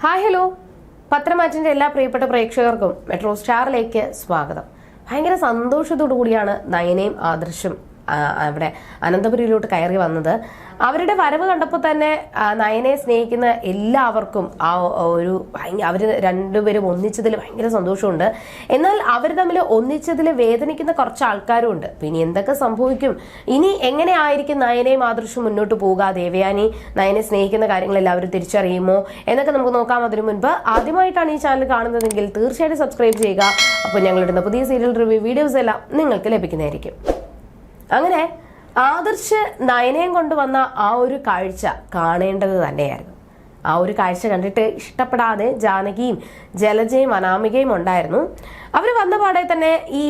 Hi hello. പത്രമാറ്റിന്റെ എല്ലാ പ്രിയപ്പെട്ട പ്രേക്ഷകർക്കും മെട്രോ സ്റ്റാറിലേക്ക് സ്വാഗതം. ഭയങ്കര സന്തോഷത്തോടു കൂടിയാണ് നയനയും ആദർശും അവിടെ അനന്തപുരിയിലോട്ട് കയറി വന്നത്. അവരുടെ വരവ് കണ്ടപ്പോൾ തന്നെ നയനെ സ്നേഹിക്കുന്ന എല്ലാവർക്കും ആ ഒരു അവർ രണ്ടുപേരും ഒന്നിച്ചതിൽ ഭയങ്കര സന്തോഷമുണ്ട്. എന്നാൽ അവർ തമ്മിൽ ഒന്നിച്ചതിൽ വേദനിക്കുന്ന കുറച്ച് ആൾക്കാരും ഉണ്ട്. പിന്നെ എന്തൊക്കെ സംഭവിക്കും? ഇനി എങ്ങനെ ആയിരിക്കും നയനയും ആദർശം മുന്നോട്ട് പോവുക? ദേവയാനി നയനെ സ്നേഹിക്കുന്ന കാര്യങ്ങൾ എല്ലാവരും തിരിച്ചറിയുമോ? എന്നൊക്കെ നമുക്ക് നോക്കാം അതിനു മുൻപ്. ആദ്യമായിട്ടാണ് ഈ ചാനൽ കാണുന്നതെങ്കിൽ തീർച്ചയായിട്ടും സബ്സ്ക്രൈബ് ചെയ്യുക. അപ്പോൾ ഞങ്ങളിടുന്ന പുതിയ സീരിയൽ റിവ്യൂ വീഡിയോസ് എല്ലാം നിങ്ങൾക്ക് ലഭിക്കുന്നതായിരിക്കും. അങ്ങനെ ആദർശ് നയനയും കൊണ്ടുവന്ന ആ ഒരു കാഴ്ച കാണേണ്ടത് തന്നെയായിരുന്നു. ആ ഒരു കാഴ്ച കണ്ടിട്ട് ഇഷ്ടപ്പെടാതെ ജാനകിയും ജലജയും അനാമികയും ഉണ്ടായിരുന്നു. അവർ വന്ന പാടെ തന്നെ ഈ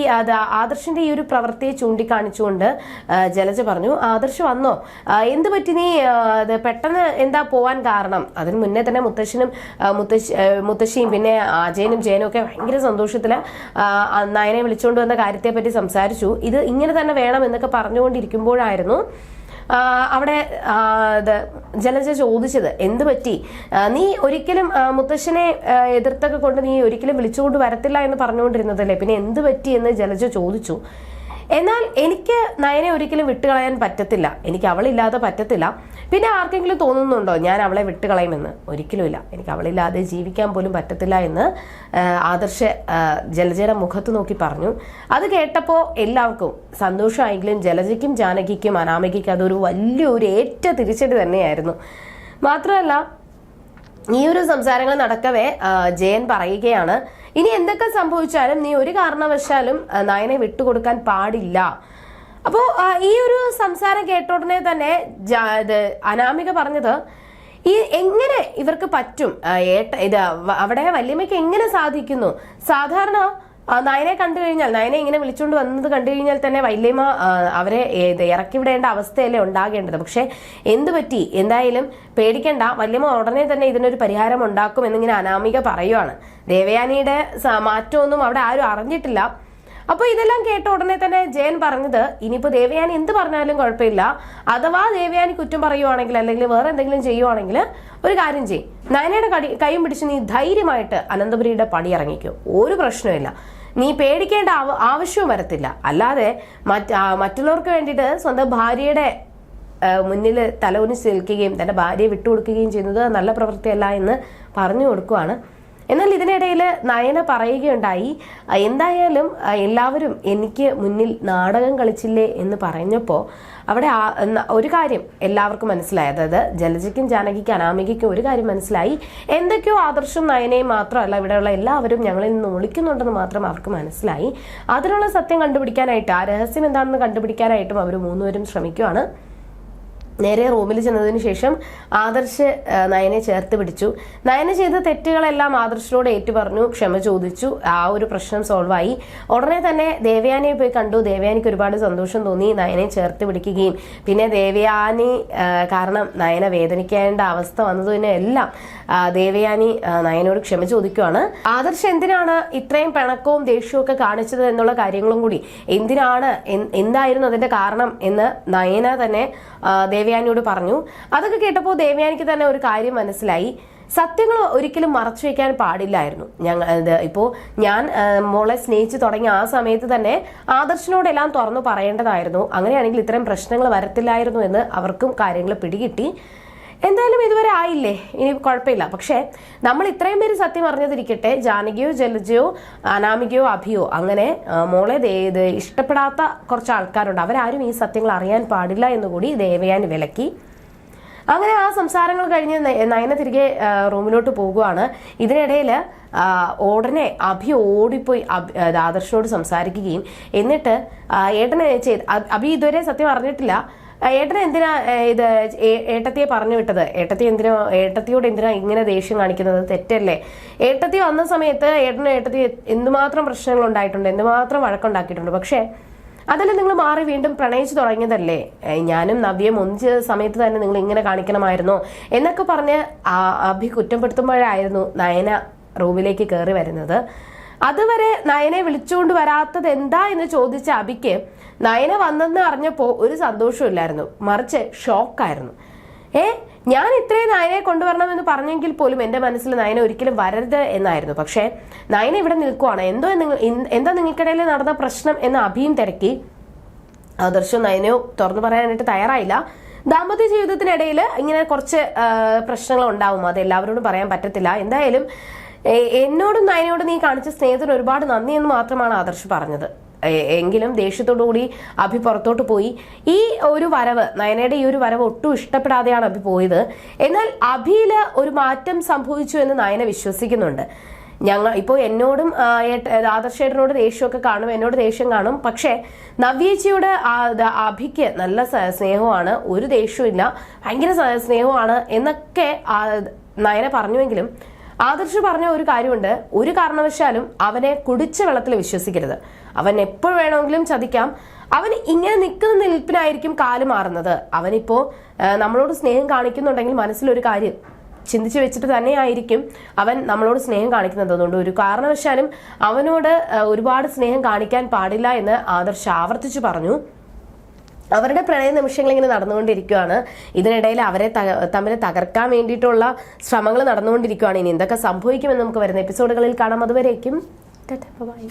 ആദർശിന്റെ ഈ ഒരു പ്രവൃത്തിയെ ചൂണ്ടിക്കാണിച്ചുകൊണ്ട് ജലജ പറഞ്ഞു ആദർശ് വന്നോ? എന്ത് പറ്റി നീ? പെട്ടെന്ന് എന്താ പോവാൻ കാരണം? അതിന് മുന്നേ തന്നെ മുത്തശ്ശനും മുത്തശ്ശി മുത്തശ്ശിയും പിന്നെ അജയനും ജയനും ഒക്കെ ഭയങ്കര സന്തോഷത്തിൽ നയനെ വിളിച്ചുകൊണ്ട് വന്ന കാര്യത്തെ പറ്റി സംസാരിച്ചു. ഇത് ഇങ്ങനെ തന്നെ വേണം എന്നൊക്കെ പറഞ്ഞുകൊണ്ടിരിക്കുമ്പോഴായിരുന്നു അവിടെ ജലജ ചോദിച്ചത് എന്ത് പറ്റി? നീ ഒരിക്കലും മുത്തശ്ശനെ എതിർത്തൊക്കെ കൊണ്ട് നീ ഒരിക്കലും വിളിച്ചുകൊണ്ട് വരത്തില്ല എന്ന് പറഞ്ഞുകൊണ്ടിരുന്നതല്ലേ? പിന്നെ എന്ത് പറ്റി? എന്ന് ജലജ ചോദിച്ചു. എന്നാൽ എനിക്ക് നയനെ ഒരിക്കലും വിട്ടുകളയാൻ പറ്റത്തില്ല. എനിക്ക് അവളില്ലാതെ പറ്റത്തില്ല. പിന്നെ ആർക്കെങ്കിലും തോന്നുന്നുണ്ടോ? ഞാൻ അവളെ വിട്ടുകളയുമെന്ന്? ഒരിക്കലുമില്ല. എനിക്ക് അവളില്ലാതെ ജീവിക്കാൻ പോലും പറ്റത്തില്ല എന്ന് ആദർശ ജലജയുടെ മുഖത്ത് നോക്കി പറഞ്ഞു. അത് കേട്ടപ്പോൾ എല്ലാവർക്കും സന്തോഷമായെങ്കിലും ജലജയ്ക്കും ജാനകിക്കും അനാമികയ്ക്കും അതൊരു വലിയൊരു ഏറ്റ തിരിച്ചടി തന്നെയായിരുന്നു. മാത്രമല്ല ഈ ഒരു സംസാരങ്ങൾ നടക്കവേ ജയൻ പറയുകയാണ് ഇനി എന്തൊക്കെ സംഭവിച്ചാലും നീ ഒരു കാരണവശാലും നയനെ വിട്ടുകൊടുക്കാൻ പാടില്ല. അപ്പോൾ ഈ ഒരു സംസാരം കേട്ട ഉടനെ തന്നെ അനാമിക പറഞ്ഞത് ഈ എങ്ങനെ ഇവർക്ക് പറ്റും? ഏട്ട ഇത് അവിടെ വല്യമ്മയ്ക്ക് എങ്ങനെ സാധിക്കുന്നു? സാധാരണ നയനെ കണ്ടു കഴിഞ്ഞാൽ നയനെ ഇങ്ങനെ വിളിച്ചുകൊണ്ട് വന്നത് കണ്ടു കഴിഞ്ഞാൽ തന്നെ വല്യമ്മ അവരെ ഇറക്കി വിടേണ്ട അവസ്ഥയല്ലേ ഉണ്ടാകേണ്ടത്. പക്ഷെ എന്ത് പറ്റി? എന്തായാലും പേടിക്കണ്ട. വല്യമ്മ ഉടനെ തന്നെ ഇതിനൊരു പരിഹാരം ഉണ്ടാക്കും എന്നിങ്ങനെ അനാമിക പറയുവാണ്. ദേവയാനിയുടെ മാറ്റമൊന്നും അവിടെ ആരും അറിഞ്ഞിട്ടില്ല. അപ്പൊ ഇതെല്ലാം കേട്ട ഉടനെ തന്നെ ജയൻ പറഞ്ഞത് ഇനിയിപ്പോ ദേവയാനി എന്ത് പറഞ്ഞാലും കുഴപ്പമില്ല. അഥവാ ദേവയാനി കുറ്റം പറയുവാണെങ്കിൽ അല്ലെങ്കിൽ വേറെ എന്തെങ്കിലും ചെയ്യുവാണെങ്കിൽ ഒരു കാര്യം ചെയ്യും. നയനയുടെ കടി കൈയും പിടിച്ച് നീ ധൈര്യമായിട്ട് അനന്തപുരിയുടെ പണി ഇറങ്ങിക്കും. ഒരു പ്രശ്നമില്ല നീ പേടിക്കേണ്ട ആവ- ആവശ്യവും വരത്തില്ല. അല്ലാതെ മറ്റ് മറ്റുള്ളവർക്ക് വേണ്ടിയിട്ട് സ്വന്തം ഭാര്യയുടെ മുന്നിൽ തലകുനിച്ച് നിൽക്കുകയും തന്റെ ഭാര്യയെ വിട്ടുകൊടുക്കുകയും ചെയ്യുന്നത് നല്ല പ്രവൃത്തിയല്ല എന്ന് പറഞ്ഞു കൊടുക്കുവാണ്. എന്നാൽ ഇതിനിടയിൽ നയന പറയുകയുണ്ടായി എന്തായാലും എല്ലാവരും എനിക്ക് മുന്നിൽ നാടകം കളിച്ചില്ലേ എന്ന് പറഞ്ഞപ്പോൾ അവിടെ ഒരു കാര്യം എല്ലാവർക്കും മനസ്സിലായി. അതായത് ജലജയ്ക്കും ജാനകിക്കും അനാമികയ്ക്കും ഒരു കാര്യം മനസ്സിലായി. എന്തൊക്കെയോ ആദർശം നയനയും മാത്രമല്ല ഇവിടെയുള്ള എല്ലാവരും ഞങ്ങളിൽ നിന്ന് ഒളിക്കുന്നുണ്ടെന്ന് മാത്രം അവർക്ക് മനസ്സിലായി. അതിനുള്ള സത്യം കണ്ടുപിടിക്കാനായിട്ട് ആ രഹസ്യം എന്താണെന്ന് കണ്ടുപിടിക്കാനായിട്ടും അവർ മൂന്നുപേരും ശ്രമിക്കുകയാണ് നേരെ റൂമിൽ ചെന്നതിന് ശേഷം ആദർശ് നയനെ ചേർത്ത് പിടിച്ചു. നയന ചെയ്ത തെറ്റുകളെല്ലാം ആദർശിനോട് ഏറ്റു പറഞ്ഞു ക്ഷമ ചോദിച്ചു. ആ ഒരു പ്രശ്നം സോൾവ് ആയി. ഉടനെ തന്നെ ദേവയാനിയെ പോയി കണ്ടു. ദേവയാനിക്ക് ഒരുപാട് സന്തോഷം തോന്നി നയനെ ചേർത്ത് പിടിക്കുകയും. പിന്നെ ദേവയാനി കാരണം നയന വേദനിക്കേണ്ട അവസ്ഥ വന്നതിനെ എല്ലാം ദേവയാനി നയനോട് ക്ഷമ ചോദിക്കുവാണ്. ആദർശ് എന്തിനാണ് ഇത്രയും പിണക്കവും ദേഷ്യവും ഒക്കെ കാണിച്ചത് എന്നുള്ള കാര്യങ്ങളും കൂടി? എന്തിനാണ്? എന്തായിരുന്നു അതിന്റെ കാരണം എന്ന് നയന തന്നെ ആ, ദേവയാനിയോട് പറഞ്ഞു. അതൊക്കെ കേട്ടപ്പോൾ ദേവയാനിക്ക് തന്നെ ഒരു കാര്യം മനസ്സിലായി. സത്യങ്ങൾ ഒരിക്കലും മറച്ചു വെക്കാൻ പാടില്ലായിരുന്നു. ഞങ്ങൾ ഇപ്പോൾ ഞാൻ മോളെ സ്നേഹിച്ച് തുടങ്ങിയ ആ സമയത്ത് തന്നെ ആദർശിനോടെല്ലാം തുറന്നു പറയേണ്ടതായിരുന്നു. അങ്ങനെയാണെങ്കിൽ ഇത്തരം പ്രശ്നങ്ങൾ വരത്തില്ലായിരുന്നു എന്ന് അവർക്കും കാര്യങ്ങൾ പിടികിട്ടി. എന്തായാലും ഇതുവരെ ആയില്ലേ? ഇനി കുഴപ്പമില്ല. പക്ഷേ നമ്മൾ ഇത്രയും പേര് സത്യം അറിഞ്ഞതിരിക്കട്ടെ ജാനകിയോ ജലജയോ അനാമികയോ അഭിയോ അങ്ങനെ മോളെ ഇഷ്ടപ്പെടാത്ത കുറച്ച് ആൾക്കാരുണ്ട്. അവരാരും ഈ സത്യങ്ങൾ അറിയാൻ പാടില്ല എന്നുകൂടി ദേവയാൻ വിലക്കി. അങ്ങനെ ആ സംസാരങ്ങൾ കഴിഞ്ഞ് നയ- നയന തിരികെ റൂമിലോട്ട് പോകുവാണ്. ഇതിനിടയിൽ ഉടനെ അഭി ഓടിപ്പോയി ആദർശനോട് സംസാരിക്കുകയും. എന്നിട്ട് ഏട്ടനെ ചെയ്ത് അഭി ഇതുവരെ സത്യം അറിഞ്ഞിട്ടില്ല. ഏട്ടനെ എന്തിനാ ഇത് ഏട്ടത്തിയെ പറഞ്ഞു വിട്ടത്? ഏട്ടത്തി എന്തിനാ ഏട്ടത്തിയോട് എന്തിനാ ഇങ്ങനെ ദേഷ്യം കാണിക്കുന്നത്? തെറ്റല്ലേ. ഏട്ടത്തി വന്ന സമയത്ത് ഏട്ടനും ഏട്ടത്തി എന്തുമാത്രം പ്രശ്നങ്ങൾ ഉണ്ടായിട്ടുണ്ട് എന്തുമാത്രം വഴക്കുണ്ടാക്കിയിട്ടുണ്ട്. പക്ഷേ അതല്ല നിങ്ങൾ മാറി വീണ്ടും പ്രണയിച്ചു തുടങ്ങിയതല്ലേ? ഞാനും നവ്യം ഒന്നിച്ച സമയത്ത് തന്നെ നിങ്ങൾ ഇങ്ങനെ കാണിക്കണമായിരുന്നോ എന്നൊക്കെ പറഞ്ഞ് അഭി കുറ്റപ്പെടുത്തുമ്പോഴായിരുന്നു നയന റൂമിലേക്ക് കയറി വരുന്നത്. അതുവരെ നയനെ വിളിച്ചുകൊണ്ട് വരാത്തത് എന്താ എന്ന് ചോദിച്ച അബിക്ക് നയന വന്നെന്ന് അറിഞ്ഞപ്പോൾ ഒരു സന്തോഷമില്ലായിരുന്നു. മറിച്ച് ഷോക്കായിരുന്നു. ഏ ഞാൻ ഇത്രയും നയനെ കൊണ്ടുവരണമെന്ന് പറഞ്ഞെങ്കിൽ പോലും എന്റെ മനസ്സിൽ നയന ഒരിക്കലും വരരുത് എന്നായിരുന്നു. പക്ഷേ നയന ഇവിടെ നിൽക്കുവാണ്. എന്തോ നിങ്ങൾ എന്താ നിങ്ങൾക്കിടയിൽ നടന്ന പ്രശ്നം? എന്ന് അഭിയും തിരക്കി. ആദർശവും നയനയോ തുറന്നു പറയാനായിട്ട് തയ്യാറായില്ല. ദാമ്പത്യ ജീവിതത്തിനിടയിൽ ഇങ്ങനെ കുറച്ച് പ്രശ്നങ്ങൾ ഉണ്ടാവും. അത് എല്ലാവരോടും പറയാൻ പറ്റത്തില്ല. എന്തായാലും എന്നോടും നയനോടും നീ കാണിച്ച സ്നേഹത്തിന് ഒരുപാട് നന്ദി എന്ന് മാത്രമാണ് ആദർശ് പറഞ്ഞത്. എങ്കിലും ദേഷ്യത്തോടു കൂടി അഭി പുറത്തോട്ട് പോയി. ഈ ഒരു വരവ് നയനയുടെ ഈ ഒരു വരവ് ഒട്ടും ഇഷ്ടപ്പെടാതെയാണ് അഭി പോയത്. എന്നാൽ അഭിയിൽ ഒരു മാറ്റം സംഭവിച്ചു എന്ന് നയന വിശ്വസിക്കുന്നുണ്ട്. ഞങ്ങൾ ഇപ്പോൾ എന്നോടും ആദർശേട്ടനോട് ദേഷ്യമൊക്കെ കാണും എന്നോട് ദേഷ്യം കാണും. പക്ഷേ നവ്യേച്ചിയോട് അഭിക്ക് നല്ല സ്നേഹമാണ് ഒരു ദേഷ്യവും ഇല്ല ഭയങ്കര സ്നേഹമാണ് എന്നൊക്കെ നയന പറഞ്ഞുവെങ്കിലും ആദർശ് പറഞ്ഞ ഒരു കാര്യമുണ്ട്. ഒരു കാരണവശാലും അവനെ കുടിച്ച വെള്ളത്തിൽ വിശ്വസിക്കരുത്. അവൻ എപ്പോൾ വേണമെങ്കിലും ചതിക്കാം. അവൻ ഇങ്ങനെ നിൽക്കുന്ന നിൽപ്പിനായിരിക്കും കാൽ മാറുന്നത്. അവനിപ്പോ നമ്മളോട് സ്നേഹം കാണിക്കുന്നുണ്ടെങ്കിൽ മനസ്സിലൊരു കാര്യം ചിന്തിച്ചു വെച്ചിട്ട് തന്നെയായിരിക്കും അവൻ നമ്മളോട് സ്നേഹം കാണിക്കുന്നത്. അതുകൊണ്ട് ഒരു കാരണവശാലും അവനോട് ഒരുപാട് സ്നേഹം കാണിക്കാൻ പാടില്ല എന്ന് ആദർശ് ആവർത്തിച്ചു പറഞ്ഞു. അവരുടെ പ്രണയ നിമിഷങ്ങൾ ഇങ്ങനെ നടന്നുകൊണ്ടിരിക്കുകയാണ് ഇതിനിടയിൽ അവരെ തമ്മിൽ തകർക്കാൻ വേണ്ടിയിട്ടുള്ള ശ്രമങ്ങൾ നടന്നുകൊണ്ടിരിക്കുകയാണ് ഇനി എന്തൊക്കെ സംഭവിക്കുമെന്ന് നമുക്ക് വരുന്ന എപ്പിസോഡുകളിൽ കാണാം. അതുവരേക്കും ബൈ